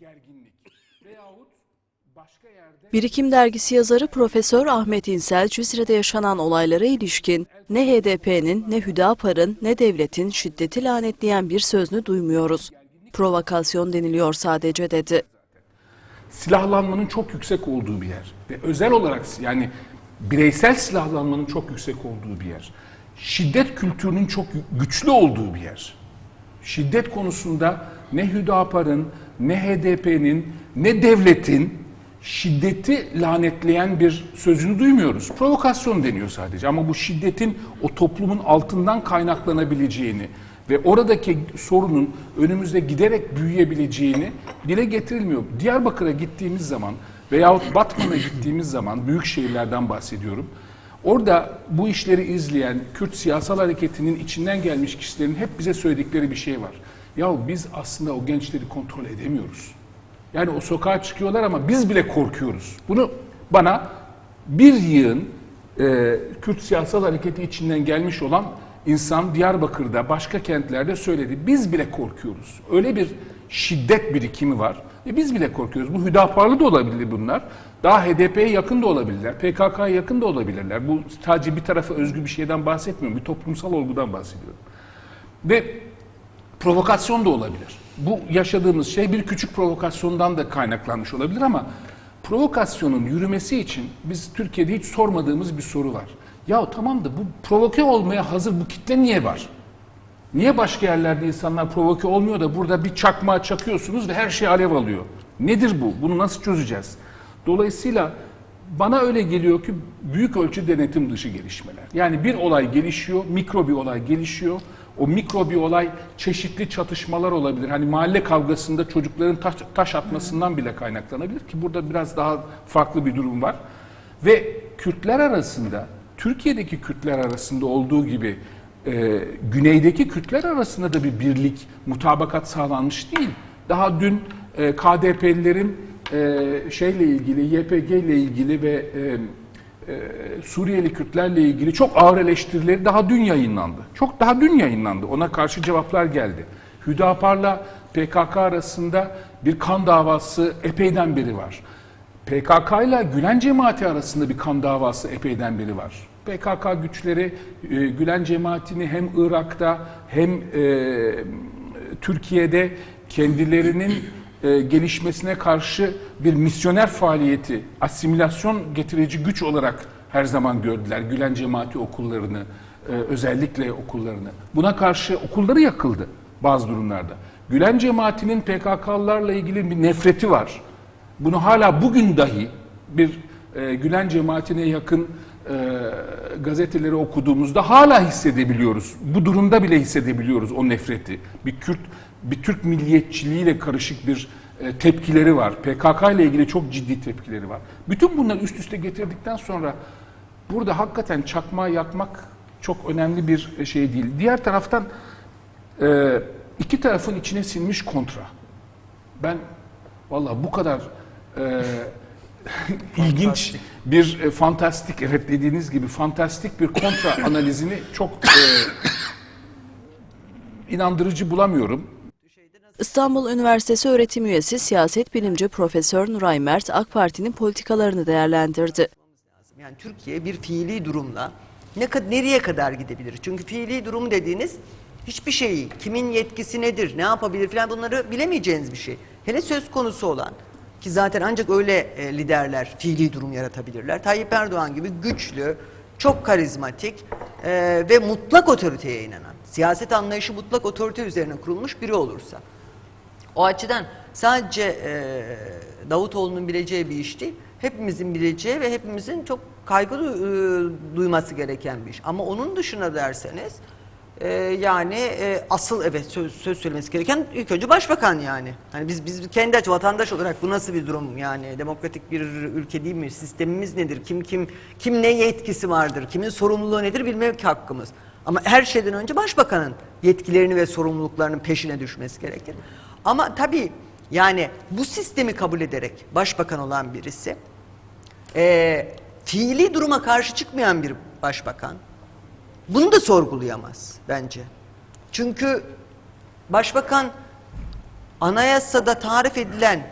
gerginlik veyahut başka yerde Birikim Dergisi yazarı Profesör Ahmet İnsel, Cizre'de yaşanan olaylara ilişkin ne HDP'nin, ne Hüdapar'ın, ne devletin şiddeti lanetleyen bir sözünü duymuyoruz. Provokasyon deniliyor sadece dedi. silahlanmanın çok yüksek olduğu bir yer ve özel olarak yani bireysel silahlanmanın çok yüksek olduğu bir yer. Şiddet kültürünün çok güçlü olduğu bir yer. Şiddet konusunda ne Hüdapar'ın, ne HDP'nin, ne devletin şiddeti lanetleyen bir sözünü duymuyoruz. Provokasyon deniyor sadece ama bu şiddetin o toplumun altından kaynaklanabileceğini ve oradaki sorunun önümüzde giderek büyüyebileceğini dile getirilmiyor. Diyarbakır'a gittiğimiz zaman veyahut Batman'a gittiğimiz zaman büyük şehirlerden bahsediyorum. Orada bu işleri izleyen Kürt siyasal hareketinin içinden gelmiş kişilerin hep bize söyledikleri bir şey var. Ya biz aslında o gençleri kontrol edemiyoruz. Yani o sokağa çıkıyorlar ama biz bile korkuyoruz. Bunu bana bir yığın e, Kürt siyasal hareketi içinden gelmiş olan insan Diyarbakır'da, başka kentlerde söyledi. Biz bile korkuyoruz. Öyle bir şiddet birikimi var. E biz bile korkuyoruz. Bu Hüdaparlı da olabilir bunlar. Daha HDP'ye yakın da olabilirler. PKK'ya yakın da olabilirler. Bu sadece bir tarafa özgü bir şeyden bahsetmiyorum. Bir toplumsal olgudan bahsediyorum. Ve provokasyon da olabilir. Bu yaşadığımız şey bir küçük provokasyondan da kaynaklanmış olabilir ama provokasyonun yürümesi için biz Türkiye'de hiç sormadığımız bir soru var. Ya tamam da bu provoke olmaya hazır bu kitle niye var? Niye başka yerlerde insanlar provoke olmuyor da burada bir çakmağa çakıyorsunuz ve her şey alev alıyor? Nedir bu? Bunu nasıl çözeceğiz? Dolayısıyla bana öyle geliyor ki büyük ölçü denetim dışı gelişmeler. Yani bir olay gelişiyor, mikro bir olay gelişiyor. O mikro bir olay çeşitli çatışmalar olabilir. Hani mahalle kavgasında çocukların taş, taş atmasından bile kaynaklanabilir ki burada biraz daha farklı bir durum var. Ve Kürtler arasında, Türkiye'deki Kürtler arasında olduğu gibi e, güneydeki Kürtler arasında da bir birlik, mutabakat sağlanmış değil. Daha dün e, KDP'lilerin e, şeyle ilgili, YPG ile ilgili ve e, e, Suriyeli Kürtlerle ilgili çok ağır eleştirileri daha dün yayınlandı. Çok daha dün yayınlandı. Ona karşı cevaplar geldi. Hüdapar'la PKK arasında bir kan davası epeyden beri var. PKK ile Gülen cemaati arasında bir kan davası epeyden beri var. PKK güçleri e, Gülen cemaatini hem Irak'ta hem e, Türkiye'de kendilerinin e, gelişmesine karşı bir misyoner faaliyeti, asimilasyon getirici güç olarak her zaman gördüler Gülen cemaati okullarını, e, özellikle okullarını. Buna karşı okulları yakıldı bazı durumlarda. Gülen cemaatinin PKK'larla ilgili bir nefreti var. Bunu hala bugün dahi bir e, Gülen cemaatine yakın gazeteleri okuduğumuzda hala hissedebiliyoruz. Bu durumda bile hissedebiliyoruz o nefreti. Bir Kürt, bir Türk milliyetçiliğiyle karışık bir e, tepkileri var. PKK ile ilgili çok ciddi tepkileri var. Bütün bunları üst üste getirdikten sonra burada hakikaten çakmağı yakmak çok önemli bir şey değil. Diğer taraftan e, iki tarafın içine sinmiş kontra. Ben valla bu kadar e, ilginç bir e, fantastik evet dediğiniz gibi fantastik bir kontra analizini çok e, inandırıcı bulamıyorum. İstanbul Üniversitesi öğretim üyesi siyaset bilimci Profesör Nuray Mert AK Parti'nin politikalarını değerlendirdi. Yani Türkiye bir fiili durumla ne nereye kadar gidebilir? Çünkü fiili durum dediğiniz hiçbir şeyi, kimin yetkisi nedir, ne yapabilir falan bunları bilemeyeceğiniz bir şey. Hele söz konusu olan ki zaten ancak öyle e, liderler fiili durum yaratabilirler. Tayyip Erdoğan gibi güçlü, çok karizmatik e, ve mutlak otoriteye inanan, siyaset anlayışı mutlak otorite üzerine kurulmuş biri olursa. O açıdan sadece e, Davutoğlu'nun bileceği bir iş değil, hepimizin bileceği ve hepimizin çok kaygı e, duyması gereken bir iş. Ama onun dışına derseniz e, yani e, asıl evet söz, söz söylemesi gereken ilk önce başbakan yani. Hani biz biz kendi aç vatandaş olarak bu nasıl bir durum yani demokratik bir ülke değil mi? Sistemimiz nedir? Kim kim kim ne yetkisi vardır? Kimin sorumluluğu nedir bilmek hakkımız. Ama her şeyden önce başbakanın yetkilerini ve sorumluluklarının peşine düşmesi gerekir. Ama tabii yani bu sistemi kabul ederek başbakan olan birisi eee fiili duruma karşı çıkmayan bir başbakan bunu da sorgulayamaz bence. Çünkü başbakan anayasada tarif edilen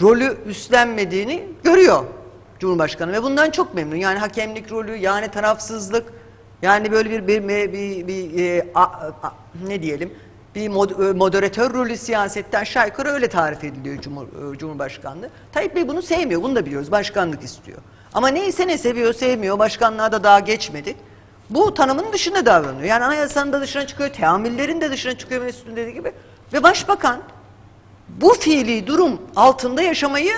rolü üstlenmediğini görüyor Cumhurbaşkanı ve bundan çok memnun. Yani hakemlik rolü, yani tarafsızlık, yani böyle bir bir bir, bir, bir, e, a- a- ne diyelim bir mod- e, moderatör rolü siyasetten aşağı öyle tarif ediliyor Cumhur, e, Cumhurbaşkanlığı. Tayyip Bey bunu sevmiyor, bunu da biliyoruz. Başkanlık istiyor. Ama neyse ne seviyor, sevmiyor. Başkanlığa da daha geçmedik. Bu tanımın dışında davranıyor. Yani anayasanın da dışına çıkıyor, teamillerin de dışına çıkıyor Mesut'un dediği gibi. Ve başbakan bu fiili durum altında yaşamayı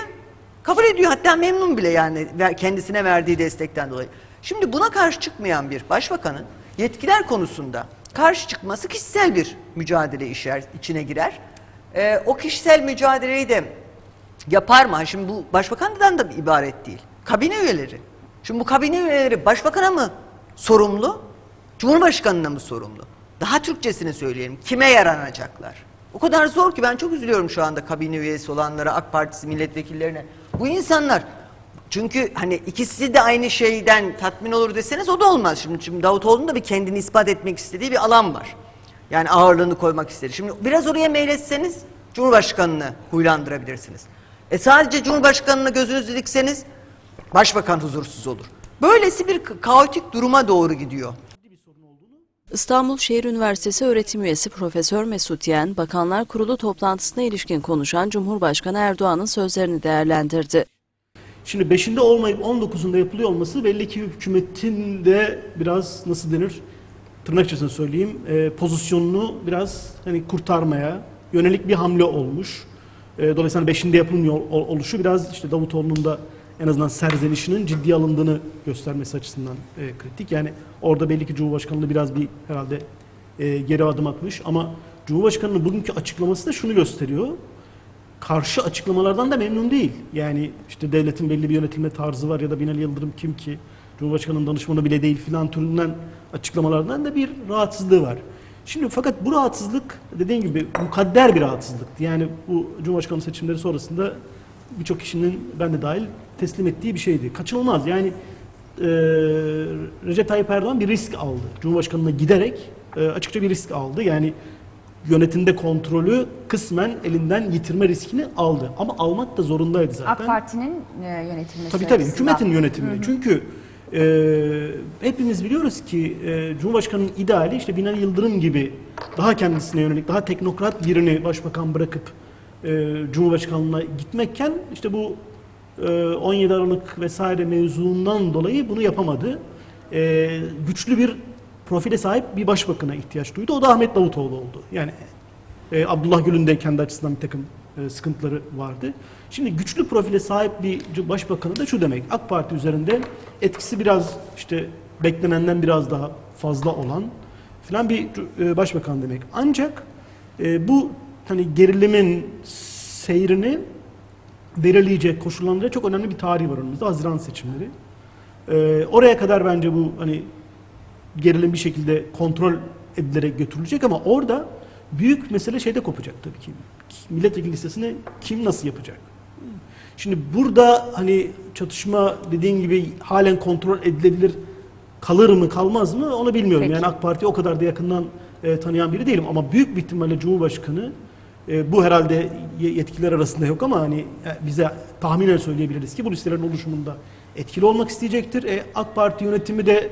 kabul ediyor. Hatta memnun bile yani kendisine verdiği destekten dolayı. Şimdi buna karşı çıkmayan bir başbakanın yetkiler konusunda karşı çıkması kişisel bir mücadele işer, içine girer. Ee, o kişisel mücadeleyi de yapar mı? Şimdi bu başbakandan da ibaret değil. Kabine üyeleri. Şimdi bu kabine üyeleri başbakana mı sorumlu? Cumhurbaşkanına mı sorumlu? Daha Türkçesini söyleyelim. Kime yaranacaklar? O kadar zor ki ben çok üzülüyorum şu anda kabine üyesi olanlara, AK Partisi milletvekillerine. Bu insanlar çünkü hani ikisi de aynı şeyden tatmin olur deseniz o da olmaz. Şimdi, şimdi Davutoğlu'nun da bir kendini ispat etmek istediği bir alan var. Yani ağırlığını koymak istedi. Şimdi biraz oraya meyletseniz Cumhurbaşkanını huylandırabilirsiniz. E sadece Cumhurbaşkanına gözünüzü dikseniz Başbakan huzursuz olur. Böylesi bir ka- kaotik duruma doğru gidiyor. İstanbul Şehir Üniversitesi öğretim üyesi Profesör Mesut Yen, Bakanlar Kurulu toplantısına ilişkin konuşan Cumhurbaşkanı Erdoğan'ın sözlerini değerlendirdi. Şimdi 5'inde olmayıp 19'unda yapılıyor olması belli ki hükümetin de biraz nasıl denir tırnak içerisinde söyleyeyim e, pozisyonunu biraz hani kurtarmaya yönelik bir hamle olmuş. E, dolayısıyla 5'inde yapılmıyor ol- oluşu biraz işte Davutoğlu'nun da en azından serzenişinin ciddi alındığını göstermesi açısından e, kritik. Yani orada belli ki Cumhurbaşkanlığı biraz bir herhalde e, geri adım atmış ama Cumhurbaşkanı'nın bugünkü açıklaması da şunu gösteriyor karşı açıklamalardan da memnun değil. Yani işte devletin belli bir yönetilme tarzı var ya da Binali Yıldırım kim ki Cumhurbaşkanı'nın danışmanı bile değil filan türünden açıklamalardan da bir rahatsızlığı var. Şimdi fakat bu rahatsızlık dediğim gibi mukadder bir rahatsızlıktı. Yani bu Cumhurbaşkanı seçimleri sonrasında birçok kişinin ben de dahil teslim ettiği bir şeydi. Kaçınılmaz. Yani e, Recep Tayyip Erdoğan bir risk aldı. Cumhurbaşkanına giderek e, açıkça bir risk aldı. Yani yönetimde kontrolü kısmen elinden yitirme riskini aldı. Ama almak da zorundaydı zaten. AK Parti'nin e, yönetilmesi Tabii tabii hükümetin yönetiminde. Çünkü e, hepimiz biliyoruz ki e, Cumhurbaşkanı'nın ideali işte Binali Yıldırım gibi daha kendisine yönelik, daha teknokrat birini başbakan bırakıp e, Cumhurbaşkanlığına gitmekken işte bu e, 17 Aralık vesaire mevzuundan dolayı bunu yapamadı. E, güçlü bir profile sahip bir başbakana ihtiyaç duydu. O da Ahmet Davutoğlu oldu. Yani e, Abdullah Gül'ün de kendi açısından bir takım e, sıkıntıları vardı. Şimdi güçlü profile sahip bir başbakanı da şu demek. AK Parti üzerinde etkisi biraz işte beklenenden biraz daha fazla olan filan bir e, başbakan demek. Ancak e, bu hani gerilimin seyrini belirleyecek, koşullandıracak çok önemli bir tarih var önümüzde. Haziran seçimleri. E, oraya kadar bence bu hani gerilim bir şekilde kontrol edilerek götürülecek ama orada büyük mesele şeyde kopacak tabii ki. Milletvekili listesini kim nasıl yapacak? Şimdi burada hani çatışma dediğin gibi halen kontrol edilebilir kalır mı kalmaz mı onu bilmiyorum. Peki. Yani AK Parti o kadar da yakından e, tanıyan biri değilim ama büyük bir ihtimalle Cumhurbaşkanı e, bu herhalde ye- yetkiler arasında yok ama hani e, bize tahminen söyleyebiliriz ki bu listelerin oluşumunda etkili olmak isteyecektir. E, AK Parti yönetimi de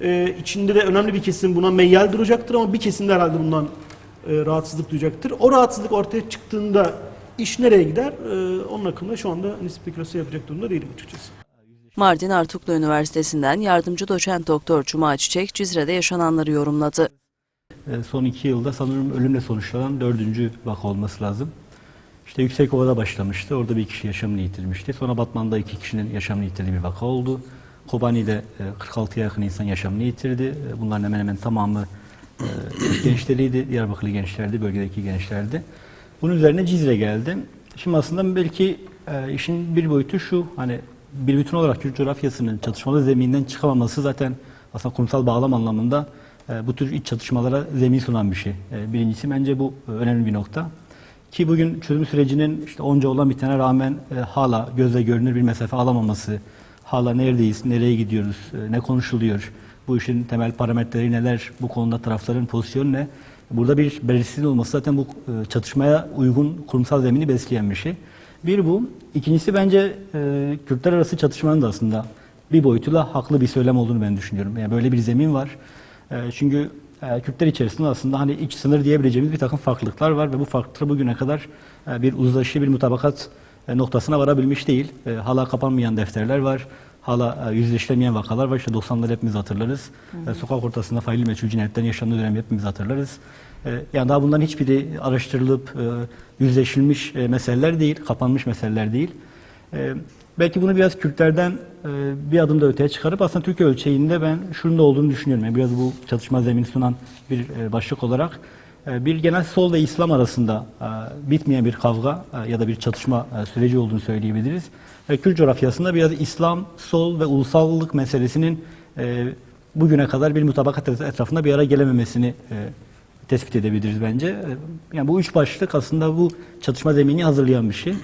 e, içinde de önemli bir kesim buna meyyal duracaktır ama bir kesim de herhalde bundan e, rahatsızlık duyacaktır. O rahatsızlık ortaya çıktığında iş nereye gider? E, onun hakkında şu anda hani spekülasyon yapacak durumda değilim açıkçası. Mardin Artuklu Üniversitesi'nden yardımcı doçent doktor Cuma Çiçek, Cizre'de yaşananları yorumladı. E, son iki yılda sanırım ölümle sonuçlanan dördüncü vaka olması lazım. İşte Yüksekova'da başlamıştı. Orada bir kişi yaşamını yitirmişti. Sonra Batman'da iki kişinin yaşamını yitirdiği bir vaka oldu. Kobani'de e, 46'ya yakın insan yaşamını yitirdi. E, Bunların hemen hemen tamamı e, gençleriydi. Diyarbakırlı gençlerdi, bölgedeki gençlerdi. Bunun üzerine Cizre geldi. Şimdi aslında belki e, işin bir boyutu şu, hani bir bütün olarak Kürt coğrafyasının çatışmalı zeminden çıkamaması zaten aslında kurumsal bağlam anlamında e, bu tür iç çatışmalara zemin sunan bir şey. E, birincisi bence bu e, önemli bir nokta. Ki bugün çözüm sürecinin işte onca olan bitene rağmen e, hala gözle görünür bir mesafe alamaması, hala neredeyiz, nereye gidiyoruz, e, ne konuşuluyor, bu işin temel parametreleri neler, bu konuda tarafların pozisyonu ne? Burada bir belirsizliğin olması zaten bu e, çatışmaya uygun kurumsal zemini besleyen bir şey. Bir bu. İkincisi bence e, Kürtler arası çatışmanın da aslında bir boyutuyla haklı bir söylem olduğunu ben düşünüyorum. Yani böyle bir zemin var. E, çünkü e, Kürtler içerisinde aslında hani iç sınır diyebileceğimiz bir takım farklılıklar var ve bu farklılıklar bugüne kadar e, bir uzlaşı, bir mutabakat e, noktasına varabilmiş değil. Hala kapanmayan defterler var. Hala yüzleşilemeyen vakalar var. İşte 90'ları hepimiz hatırlarız. E, sokak ortasında faili meçhul cinayetlerin yaşandığı dönemi hepimiz hatırlarız. Yani daha bunların hiçbiri araştırılıp yüzleşilmiş meseleler değil, kapanmış meseleler değil. Belki bunu biraz Kürtlerden e, bir adım da öteye çıkarıp aslında Türkiye ölçeğinde ben şunun da olduğunu düşünüyorum. Yani biraz bu çatışma zemini sunan bir e, başlık olarak e, bir genel sol ve İslam arasında bitmeyen bir kavga ya da bir çatışma süreci olduğunu söyleyebiliriz. Kürt coğrafyasında biraz İslam, sol ve ulusallık meselesinin bugüne kadar bir mutabakat etrafında bir araya gelememesini tespit edebiliriz bence. E, Yani bu üç başlık aslında bu çatışma zemini hazırlayan bir şey.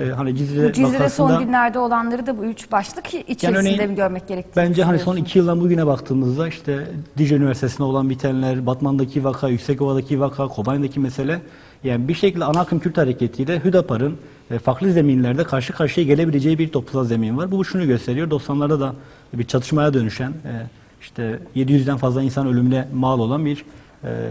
E, Hani Cizre, Bu Cizre son günlerde olanları da bu üç başlık içerisinde örneğin mi görmek gerektiğini Bence hani son iki yıldan bugüne baktığımızda işte Dicle Üniversitesi'nde olan bitenler, Batman'daki vaka, Yüksekova'daki vaka, Kobay'daki mesele yani bir şekilde ana akım Kürt hareketiyle Hüdapar'ın e, farklı zeminlerde karşı karşıya gelebileceği bir toplumsal zemin var. Bu şunu gösteriyor. 90'larda da bir çatışmaya dönüşen e, işte 700'den fazla insan ölümüne mal olan bir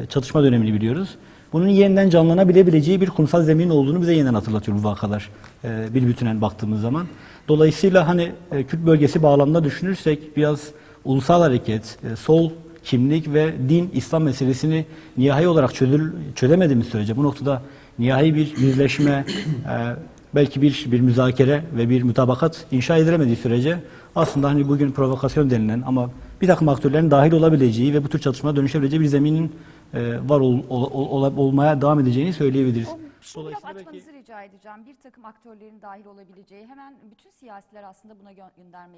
çatışma dönemini biliyoruz. Bunun yeniden canlanabilebileceği bir kurumsal zemin olduğunu bize yeniden hatırlatıyor bu vakalar e, bir bütünen baktığımız zaman. Dolayısıyla hani e, Kürt bölgesi bağlamında düşünürsek biraz ulusal hareket, e, sol kimlik ve din, İslam meselesini nihai olarak çözül, çözemediğimiz sürece bu noktada nihai bir yüzleşme, e, belki bir bir müzakere ve bir mutabakat inşa edilemediği sürece aslında hani bugün provokasyon denilen ama bir takım aktörlerin dahil olabileceği ve bu tür çatışmaya dönüşebileceği bir zeminin e, var ol, ol- ol- olmaya devam edeceğini söyleyebiliriz. Şunu biraz belki- açmanızı rica edeceğim. Bir takım aktörlerin dahil olabileceği hemen bütün siyasiler aslında buna gö- gönderme.